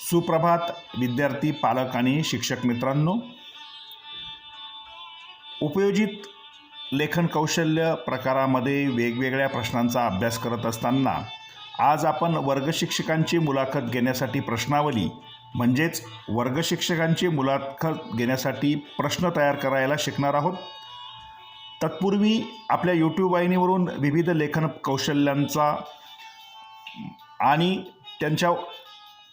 सुप्रभात विद्यार्थी पालक आणि शिक्षक मित्रांनो. उपयोजित लेखन कौशल्य प्रकारामध्ये वेगवेगळ्या प्रश्नांचा अभ्यास करत असताना आज आपण वर्गशिक्षकांची मुलाखत घेण्यासाठी प्रश्नावली म्हणजेच वर्गशिक्षकांची मुलाखत घेण्यासाठी प्रश्न तयार करायला शिकणार आहोत. तत्पूर्वी आपल्या यूट्यूब वाहिनीवरून विविध लेखन कौशल्यांचा आणि त्यांच्या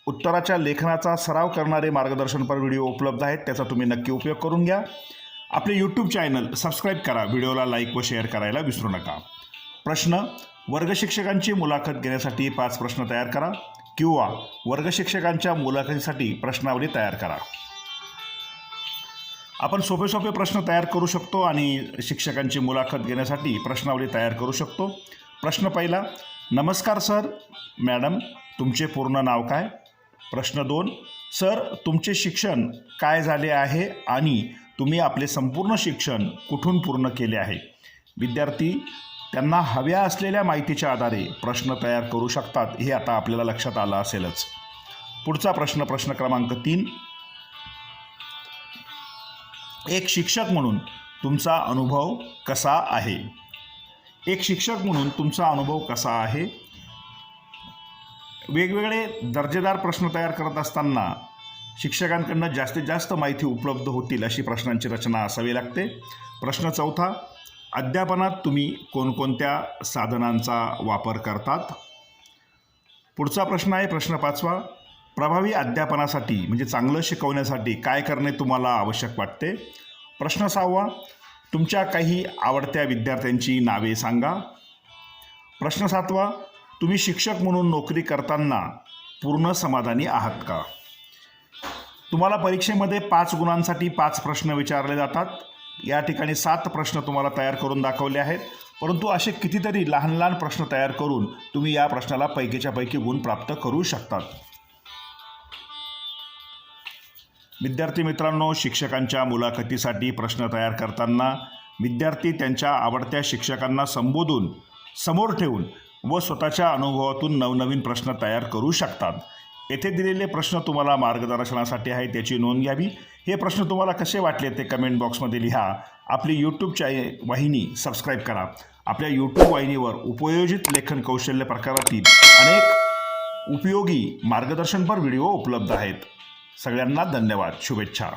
उत्तराच्या लेखनाचा सराव करणारे मार्गदर्शनपर व्हिडिओ उपलब्ध आहेत त्याचा तुम्ही नक्की उपयोग करून घ्या. आपले यूट्यूब चॅनल सबस्क्राईब करा व्हिडिओला लाईक व शेअर करायला विसरू नका. प्रश्न वर्गशिक्षकांची मुलाखत घेण्यासाठी पाच प्रश्न तयार करा किंवा वर्गशिक्षकांच्या मुलाखतीसाठी प्रश्नावली तयार करा. आपण सोपे सोपे प्रश्न तयार करू शकतो आणि शिक्षकांची मुलाखत घेण्यासाठी प्रश्नावली तयार करू शकतो. प्रश्न पहिला नमस्कार सर मॅडम तुमचे पूर्ण नाव काय? प्रश्न दोन सर तुमचे शिक्षण काय झाले आहे आणि तुम्ही आपले संपूर्ण शिक्षण कुठून पूर्ण केले आहे? विद्यार्थी त्यांना हव्या असलेल्या माहितीच्या आधारे प्रश्न तयार करू शकतात हे आता आपल्याला लक्षात आलं असेलच. पुढचा प्रश्न प्रश्न क्रमांक तीन एक शिक्षक म्हणून तुमचा अनुभव कसा आहे? एक शिक्षक म्हणून तुमचा अनुभव कसा आहे? वेगवेगळे दर्जेदार प्रश्न तयार करत असताना शिक्षकांकडनं जास्तीत जास्त माहिती उपलब्ध होतील अशी प्रश्नांची रचना असावी लागते. प्रश्न चौथा अध्यापनात तुम्ही कोणकोणत्या साधनांचा वापर करतात? पुढचा प्रश्न आहे प्रश्न पाचवा प्रभावी अध्यापनासाठी म्हणजे चांगलं शिकवण्यासाठी काय करणे तुम्हाला आवश्यक वाटते? प्रश्न सहावा तुमच्या काही आवडत्या विद्यार्थ्यांची नावे सांगा. प्रश्न सातवा तुम्ही शिक्षक म्हणून नोकरी करताना पूर्ण समाधानी आहात का? तुम्हाला परीक्षेमध्ये पाच गुणांसाठी पाच प्रश्न विचारले जातात. या ठिकाणी सात प्रश्न तुम्हाला तयार करून दाखवले आहेत. परंतु असे कितीतरी लहान लहान प्रश्न तयार करून तुम्ही या प्रश्नाला पैकीच्या पैकी गुण प्राप्त करू शकतात. विद्यार्थी मित्रांनो शिक्षकांच्या मुलाखतीसाठी प्रश्न तयार करताना विद्यार्थी त्यांच्या आवडत्या शिक्षकांना संबोधून समोर ठेवून व स्वतःच्या अनुभवातून नवनवीन प्रश्न तयार करू शकतात. येथे दिलेले प्रश्न तुम्हाला मार्गदर्शनासाठी आहे त्याची नोंद घ्यावी. हे प्रश्न तुम्हाला कसे वाटले ते कमेंट बॉक्समध्ये लिहा. आपली यूट्यूब चाय वाहिनी सबस्क्राईब करा. आपल्या यूट्यूब वाहिनीवर उपयोजित लेखन कौशल्य प्रकारातील अनेक उपयोगी मार्गदर्शनपर व्हिडिओ उपलब्ध आहेत. सगळ्यांना धन्यवाद. शुभेच्छा.